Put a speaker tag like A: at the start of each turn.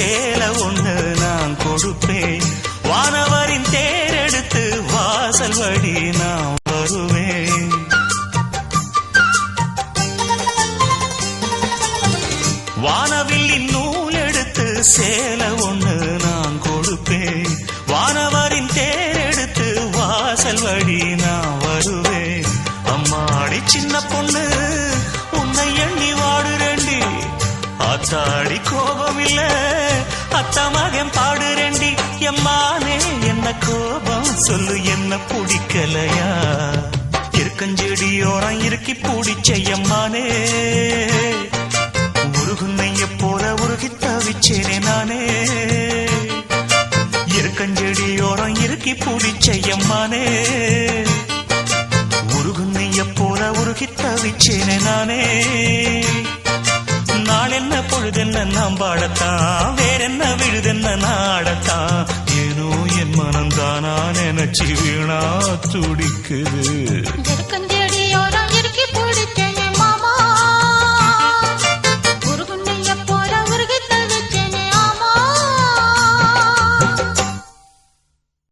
A: சேல ஒண்ணு நான் கொடுப்பேன். வானவரின் தேரெடுத்து வாசல் வழி நான் வருவேன். வானவில்லின் நூல் எடுத்து சேல ஒண்ணு நான் கொடுப்பேன். வானவரின் தேரெடுத்து வாசல் வழி நான் வருவேன். அம்மாடி சின்ன பொண்ணு உன்னை எண்ணி வாடுறேண்டி ஆத்தாடி கோபம் இல்லை அத்தா மகன் பாடுறேண்டி எம்மானே என்ன கோபம்? சொல்லு என்ன பிடிக்கலையா? இருக்கஞ்செடியோரம் இறுக்கி பிடிச்ச எம்மானே. உருகுன்னைய போல உருகி தவிச்சேனே நானே. இருக்கஞ்செடியோரம் இறுக்கி பிடிச்ச எம்மானே. உருகுன்னைய போல உருகி தவிச்சேனே நானே. நாளென்ன நாம் பாடத்தான்? வேறென்ன விழுதென்ன நாடத்தான்? ஏனோ என் மனம்தானா நினைச்சு வீணா துடிக்குது.